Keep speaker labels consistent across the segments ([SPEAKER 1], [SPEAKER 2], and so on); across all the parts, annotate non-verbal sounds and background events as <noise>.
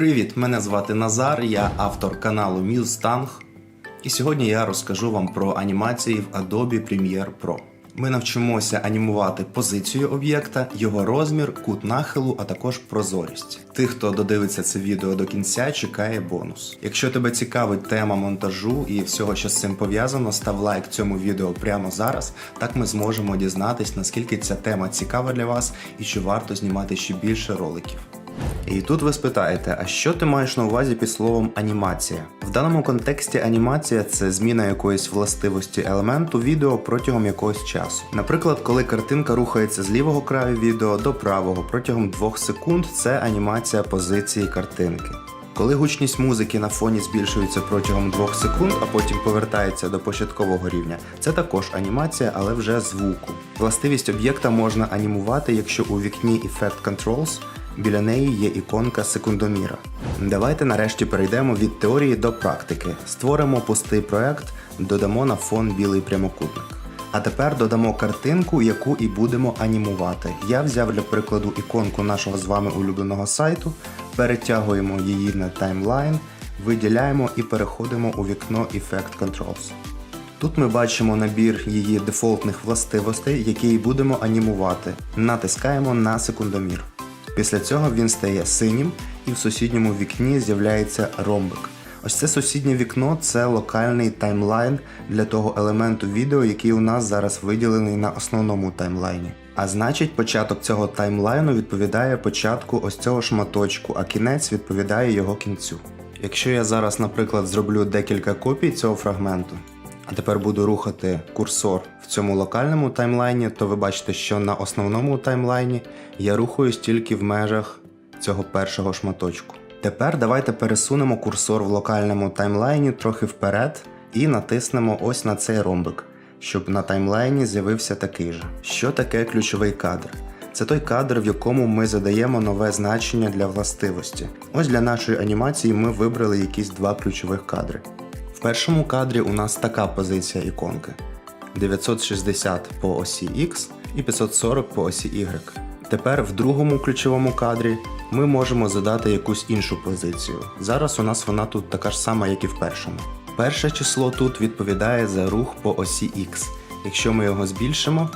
[SPEAKER 1] Привіт! Мене звати Назар, я автор каналу Mustang. І сьогодні я розкажу вам про анімації в Adobe Premiere Pro. Ми навчимося анімувати позицію об'єкта, його розмір, кут нахилу, а також прозорість. Тих, хто додивиться це відео до кінця, чекає бонус. Якщо тебе цікавить тема монтажу і всього, що з цим пов'язано, став лайк цьому відео прямо зараз. Так ми зможемо дізнатись, наскільки ця тема цікава для вас і чи варто знімати ще більше роликів. І тут ви спитаєте, а що ти маєш на увазі під словом анімація? В даному контексті анімація це зміна якоїсь властивості елементу відео протягом якогось часу. Наприклад, коли картинка рухається з лівого краю відео до правого протягом 2 секунд, це анімація позиції картинки. Коли гучність музики на фоні збільшується протягом 2 секунд, а потім повертається до початкового рівня, це також анімація, але вже звуку. Властивість об'єкта можна анімувати, якщо у вікні Effect Controls біля неї є іконка секундоміра. Давайте нарешті перейдемо від теорії до практики. Створимо пустий проект, додамо на фон білий прямокутник. А тепер додамо картинку, яку і будемо анімувати. Я взяв для прикладу іконку нашого з вами улюбленого сайту, перетягуємо її на таймлайн, виділяємо і переходимо у вікно Effect Controls. Тут ми бачимо набір її дефолтних властивостей, які і будемо анімувати. Натискаємо на секундомір. Після цього він стає синім і в сусідньому вікні з'являється ромбик. Ось це сусіднє вікно це локальний таймлайн для того елементу відео, який у нас зараз виділений на основному таймлайні. А значить, початок цього таймлайну відповідає початку ось цього шматочку, а кінець відповідає його кінцю. Якщо я зараз, наприклад, зроблю декілька копій цього фрагменту, а тепер буду рухати курсор в цьому локальному таймлайні, то ви бачите, що на основному таймлайні я рухаюсь тільки в межах цього першого шматочку. Тепер давайте пересунемо курсор в локальному таймлайні трохи вперед і натиснемо ось на цей ромбик, щоб на таймлайні з'явився такий же. Що таке ключовий кадр? Це той кадр, в якому ми задаємо нове значення для властивості. Ось для нашої анімації ми вибрали якісь два ключових кадри. В першому кадрі у нас така позиція іконки: 960 по осі X і 540 по осі Y. Тепер в другому ключовому кадрі ми можемо задати якусь іншу позицію. Зараз у нас вона тут така ж сама, як і в першому. Перше число тут відповідає за рух по осі X. Якщо ми його збільшимо,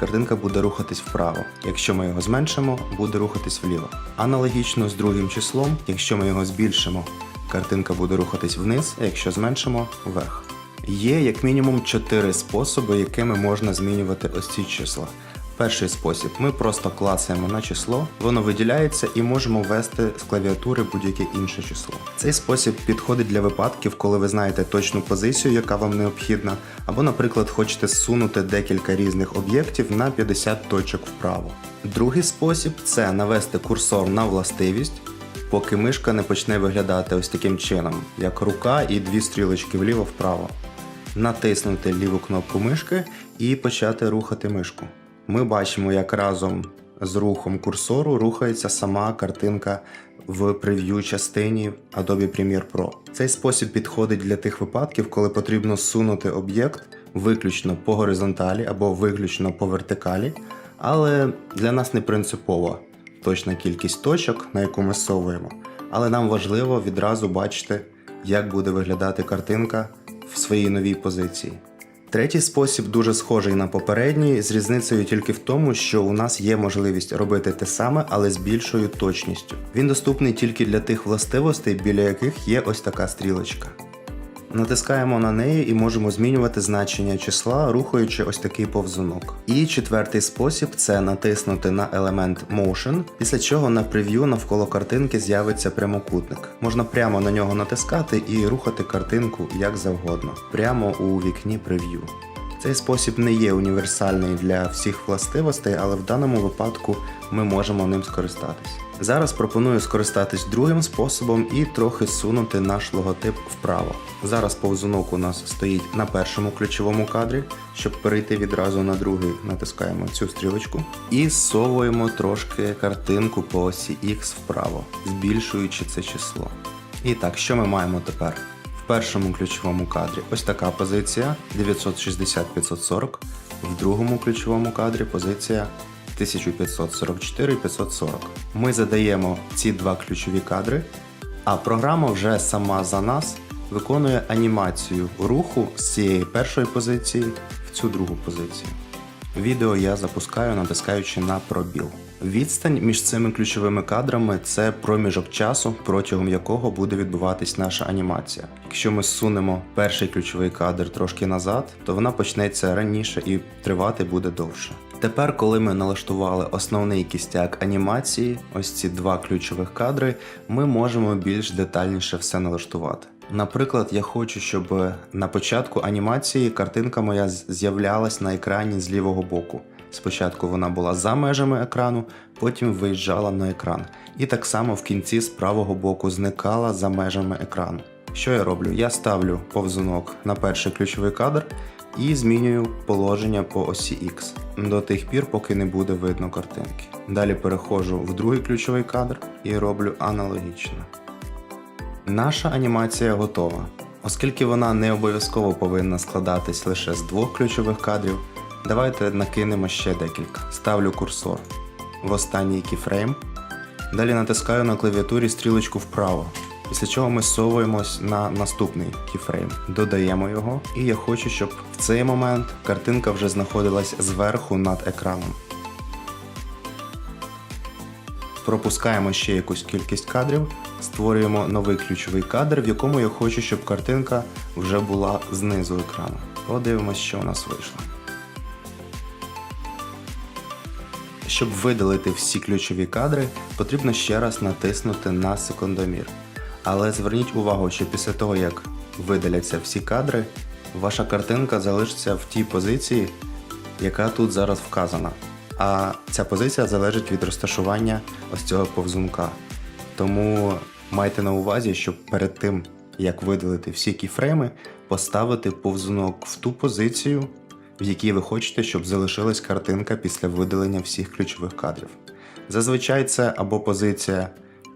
[SPEAKER 1] картинка буде рухатись вправо. Якщо ми його зменшимо, буде рухатись вліво. Аналогічно з другим числом, якщо ми його збільшимо, картинка буде рухатись вниз, а якщо зменшимо вверх. Є як мінімум 4 способи, якими можна змінювати ось ці числа. Перший спосіб ми просто клацаємо на число, воно виділяється і можемо ввести з клавіатури будь-яке інше число. Цей спосіб підходить для випадків, коли ви знаєте точну позицію, яка вам необхідна, або, наприклад, хочете зсунути декілька різних об'єктів на 50 точок вправо. Другий спосіб це навести курсор на властивість, поки мишка не почне виглядати ось таким чином, як рука і дві стрілочки вліво-вправо. Натиснути ліву кнопку мишки і почати рухати мишку ми бачимо, як разом з рухом курсору рухається сама картинка в прев'ю частині Adobe Premiere Pro. Цей спосіб підходить для тих випадків, коли потрібно сунути об'єкт виключно по горизонталі або виключно по вертикалі, але для нас не принципово точна кількість точок, на яку ми совуємо. Але нам важливо відразу бачити, як буде виглядати картинка в своїй новій позиції. Третій спосіб дуже схожий на попередній, з різницею тільки в тому, що у нас є можливість робити те саме, але з більшою точністю. Він доступний тільки для тих властивостей, біля яких є ось така стрілочка. Натискаємо на неї і можемо змінювати значення числа, рухаючи ось такий повзунок. І четвертий спосіб це натиснути на елемент Motion, після чого на прев'ю навколо картинки з'явиться прямокутник. Можна прямо на нього натискати і рухати картинку як завгодно, прямо у вікні прев'ю. Цей спосіб не є універсальний для всіх властивостей, але в даному випадку ми можемо ним скористатись. Зараз пропоную скористатись другим способом і трохи сунути наш логотип вправо. Зараз повзунок у нас стоїть на першому ключовому кадрі. Щоб перейти відразу на другий, натискаємо цю стрілочку і зсовуємо трошки картинку по осі X вправо, збільшуючи це число. І так, що ми маємо тепер? Першому ключовому кадрі ось така позиція 960-540, в другому ключовому кадрі позиція 1544 540. Ми задаємо ці два ключові кадри А програма вже сама за нас виконує анімацію руху з цієї першої позиції в цю другу позицію. Відео я запускаю, натискаючи на пробіл. Відстань між цими ключовими кадрами це проміжок часу, протягом якого буде відбуватись наша анімація. Якщо ми зсунемо перший ключовий кадр трошки назад, то вона почнеться раніше і тривати буде довше. Тепер, коли ми налаштували основний кістяк анімації, ось ці два ключових кадри, ми можемо більш детальніше все налаштувати. Наприклад, я хочу, щоб на початку анімації картинка моя з'являлась на екрані з лівого боку. Спочатку вона була за межами екрану, потім виїжджала на екран. І так само в кінці з правого боку зникала за межами екрану. Що я роблю? Я ставлю повзунок на перший ключовий кадр і змінюю положення по осі X до тих пір, поки не буде видно картинки. Далі переходжу в другий ключовий кадр і роблю аналогічно. Наша анімація готова. Оскільки вона не обов'язково повинна складатись лише з двох ключових кадрів, давайте накинемо ще декілька. Ставлю курсор в останній кіфрейм. Далі натискаю на клавіатурі стрілочку вправо. Після чого ми совуємось на наступний кіфрейм, додаємо його, і я хочу, щоб в цей момент картинка вже знаходилась зверху над екраном. Пропускаємо ще якусь кількість кадрів, створюємо новий ключовий кадр, в якому я хочу, щоб картинка вже була знизу екрану. Подивимось, що у нас вийшло. Щоб видалити всі ключові кадри, потрібно ще раз натиснути на секундомір. Але зверніть увагу, що після того, як видаляться всі кадри, ваша картинка залишиться в тій позиції, яка тут зараз вказана. А ця позиція залежить від розташування ось цього повзунка. Тому майте на увазі, щоб перед тим, як видалити всі кійфрейми, поставити повзунок в ту позицію, в якій ви хочете, щоб залишилась картинка після видалення всіх ключових кадрів. Зазвичай це або позиція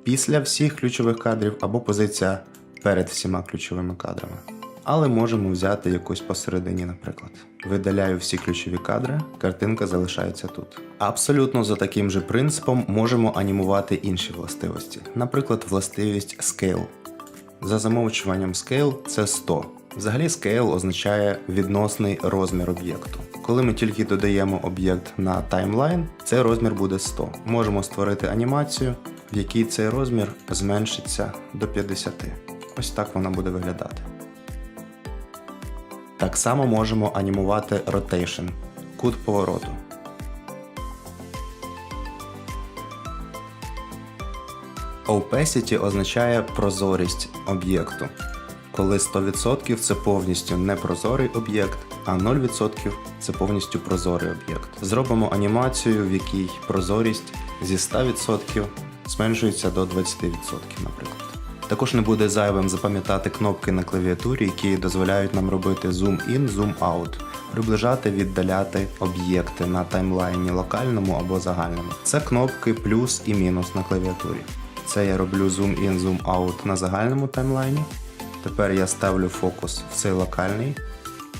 [SPEAKER 1] після всіх ключових кадрів, або позиція перед всіма ключовими кадрами. Але можемо взяти якусь посередині, наприклад. Видаляю всі ключові кадри, картинка залишається тут. Абсолютно за таким же принципом можемо анімувати інші властивості, наприклад, властивість Scale. За замовчуванням Scale це 100. Взагалі Scale означає відносний розмір об'єкту. Коли ми тільки додаємо об'єкт на таймлайн, цей розмір буде 100. Можемо створити анімацію, в якій цей розмір зменшиться до 50. Ось так вона буде виглядати. Так само можемо анімувати rotation, кут повороту. Opacity означає прозорість об'єкту, коли 100% це повністю непрозорий об'єкт, а 0% це повністю прозорий об'єкт. Зробимо анімацію, в якій прозорість зі 100% зменшується до 20%, наприклад. Також не буде зайвим запам'ятати кнопки на клавіатурі, які дозволяють нам робити зум-ін, зум-аут, приближати, віддаляти об'єкти на таймлайні локальному або загальному. Це кнопки плюс і мінус на клавіатурі. Це я роблю зум-ін, зум-аут на загальному таймлайні. Тепер я ставлю фокус в цей локальний.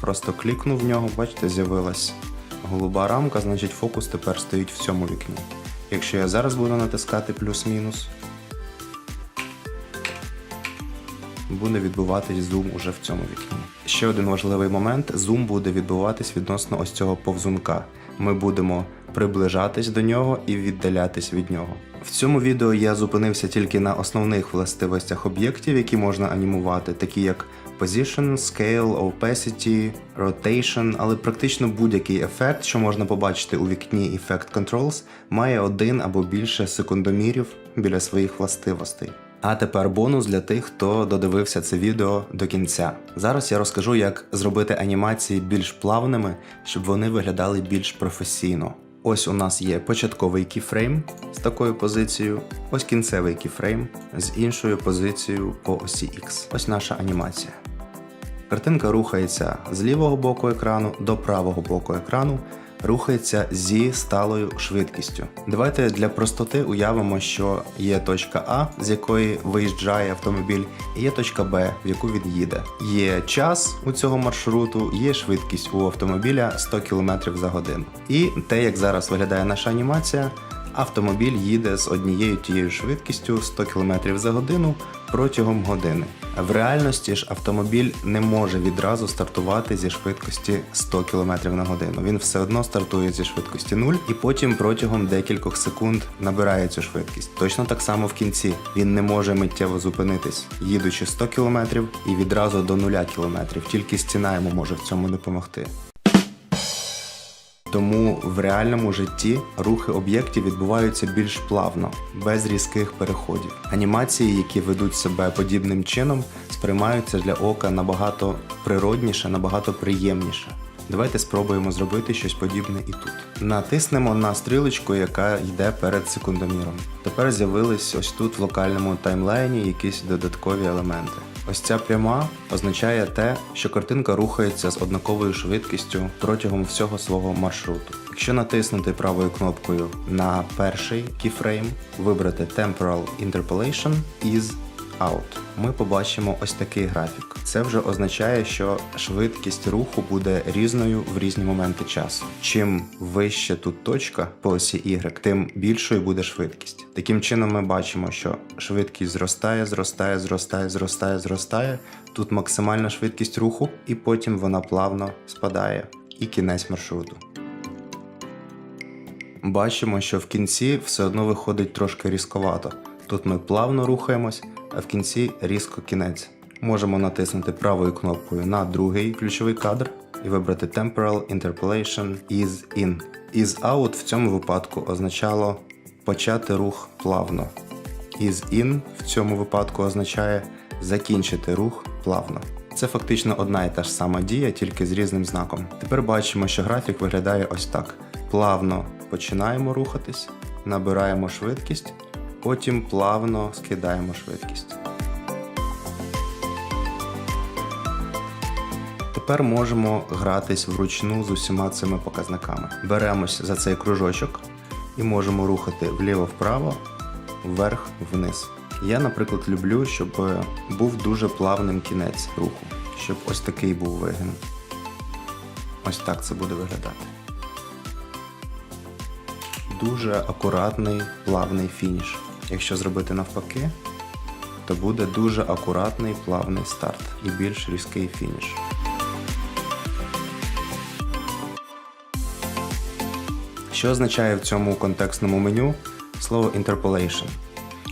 [SPEAKER 1] Просто клікну в нього, бачите, з'явилась голуба рамка, значить фокус тепер стоїть в цьому вікні. Якщо я зараз буду натискати плюс-мінус, буде відбуватись зум уже в цьому вікні. Ще один важливий момент: зум буде відбуватись відносно ось цього повзунка. Ми будемо приближатись до нього і віддалятись від нього. В цьому відео я зупинився тільки на основних властивостях об'єктів, які можна анімувати, такі як Position, Scale, Opacity, Rotation, але практично будь-який ефект, що можна побачити у вікні Effect Controls, має один або більше секундомірів біля своїх властивостей. А тепер бонус для тих, хто додивився це відео до кінця. Зараз я розкажу, як зробити анімації більш плавними, щоб вони виглядали більш професійно. Ось у нас є початковий кіфрейм з такою позицією, ось кінцевий кіфрейм з іншою позицією по осі X. Ось наша анімація. Картинка рухається з лівого боку екрану до правого боку екрану, рухається зі сталою швидкістю. Давайте для простоти уявимо, що є точка А, з якої виїжджає автомобіль, і є точка Б, в яку він їде. Є час у цього маршруту, є швидкість у автомобіля 100 км за годину. І те, як зараз виглядає наша анімація, автомобіль їде з однією тією швидкістю 100 км за годину протягом години. В реальності ж автомобіль не може відразу стартувати зі швидкості 100 км на годину. Він все одно стартує зі швидкості 0 і потім протягом декількох секунд набирає цю швидкість. Точно так само в кінці він не може миттєво зупинитись, їдучи 100 км і відразу до 0 км. Тільки стіна йому може в цьому допомогти. Тому в реальному житті рухи об'єктів відбуваються більш плавно, без різких переходів. Анімації, які ведуть себе подібним чином, сприймаються для ока набагато природніше, набагато приємніше. Давайте спробуємо зробити щось подібне і тут. Натиснемо на стрілочку, яка йде перед секундоміром. Тепер з'явились ось тут в локальному таймлайні якісь додаткові елементи. Ось ця пряма означає те, що картинка рухається з однаковою швидкістю протягом всього свого маршруту. Якщо натиснути правою кнопкою на перший кіфрейм, вибрати Temporal Interpolation is Out, ми побачимо ось такий графік. Це вже означає, що швидкість руху буде різною в різні моменти часу. Чим вище тут точка по осі Y, тим більшою буде швидкість. Таким чином, ми бачимо, що швидкість зростає, зростає, зростає, зростає, зростає. Тут максимальна швидкість руху, і потім вона плавно спадає. І кінець маршруту. Бачимо, що в кінці все одно виходить трошки різковато. Тут ми плавно рухаємось, а в кінці різко кінець. Можемо натиснути правою кнопкою на другий ключовий кадр і вибрати Temporal Interpolation is in. Is out в цьому випадку означало почати рух плавно. Is in в цьому випадку означає закінчити рух плавно. Це фактично одна і та ж сама дія, тільки з різним знаком. Тепер бачимо, що графік виглядає ось так: плавно починаємо рухатись, набираємо швидкість, потім плавно скидаємо швидкість. Тепер можемо гратись вручну з усіма цими показниками. Беремось за цей кружочок і можемо рухати вліво-вправо, вверх-вниз. Я, наприклад, люблю, щоб був дуже плавним кінець руху, щоб ось такий був вигін. Ось так це буде виглядати. Дуже акуратний плавний фініш. Якщо зробити навпаки, то буде дуже акуратний плавний старт і більш різкий фініш. Що означає в цьому контекстному меню слово interpolation?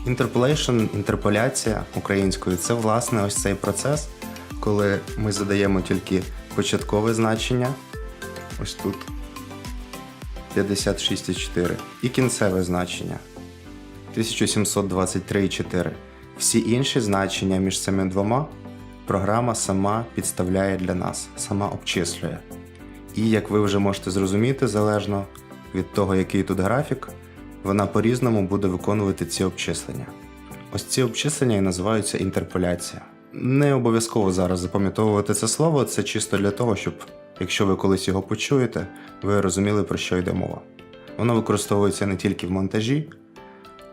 [SPEAKER 1] Interpolation, інтерполяція українською це власне ось цей процес, коли ми задаємо тільки початкове значення, ось тут 56,4, і кінцеве значення 1723,4. Всі інші значення між цими двома програма сама підставляє для нас, сама обчислює. І як ви вже можете зрозуміти, залежно від того, який тут графік, вона по-різному буде виконувати ці обчислення. Ось ці обчислення і називаються інтерполяція. Не обов'язково зараз запам'ятовувати це слово, це чисто для того, щоб, якщо ви колись його почуєте, ви розуміли, про що йде мова. Воно використовується не тільки в монтажі,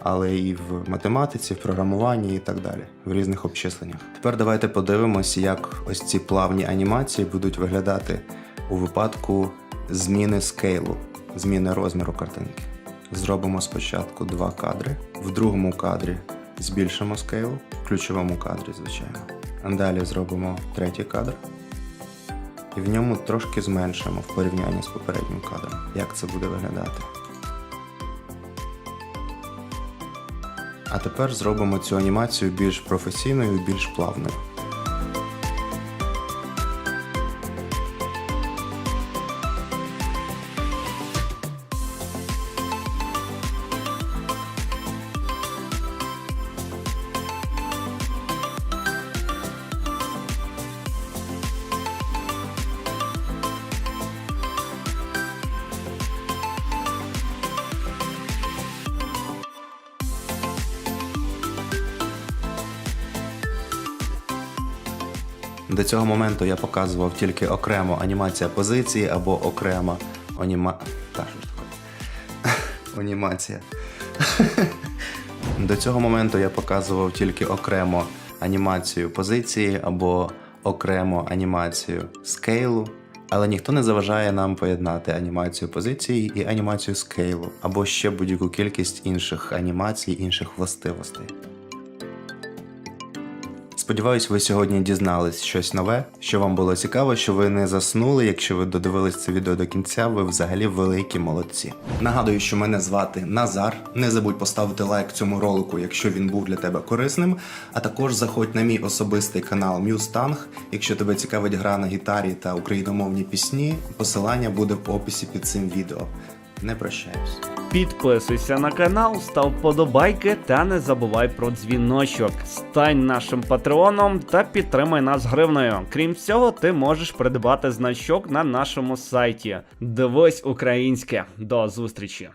[SPEAKER 1] але і в математиці, в програмуванні і так далі, в різних обчисленнях. Тепер давайте подивимось, як ось ці плавні анімації будуть виглядати у випадку зміни скейлу, зміни розміру картинки. Зробимо спочатку два кадри, в другому кадрі збільшимо скейл, в ключовому кадрі, звичайно. Далі зробимо третій кадр. І в ньому трошки зменшимо в порівнянні з попереднім кадром, як це буде виглядати. А тепер зробимо цю анімацію більш професійною, більш плавною. До цього моменту я показував тільки окремо анімація позиції або окрема аніма... Та, що таке? <laughs> Анімація. <laughs> До цього моменту я показував тільки окремо анімацію позиції або окремо анімацію скейлу, але ніхто не заважає нам поєднати анімацію позиції і анімацію скейлу, або ще будь-яку кількість інших анімацій, інших властивостей. Сподіваюсь, ви сьогодні дізнались щось нове, що вам було цікаво, що ви не заснули. Якщо ви додивились це відео до кінця, ви взагалі великі молодці. Нагадую, що мене звати Назар. Не забудь поставити лайк цьому ролику, якщо він був для тебе корисним. А також заходь на мій особистий канал Mustang. Якщо тебе цікавить гра на гітарі та україномовні пісні, посилання буде в описі під цим відео. Не прощаюсь.
[SPEAKER 2] Підписуйся на канал, став подобайки та не забувай про дзвіночок. Стань нашим патреоном та підтримай нас гривною. Крім цього, ти можеш придбати значок на нашому сайті. Дивись українське. До зустрічі!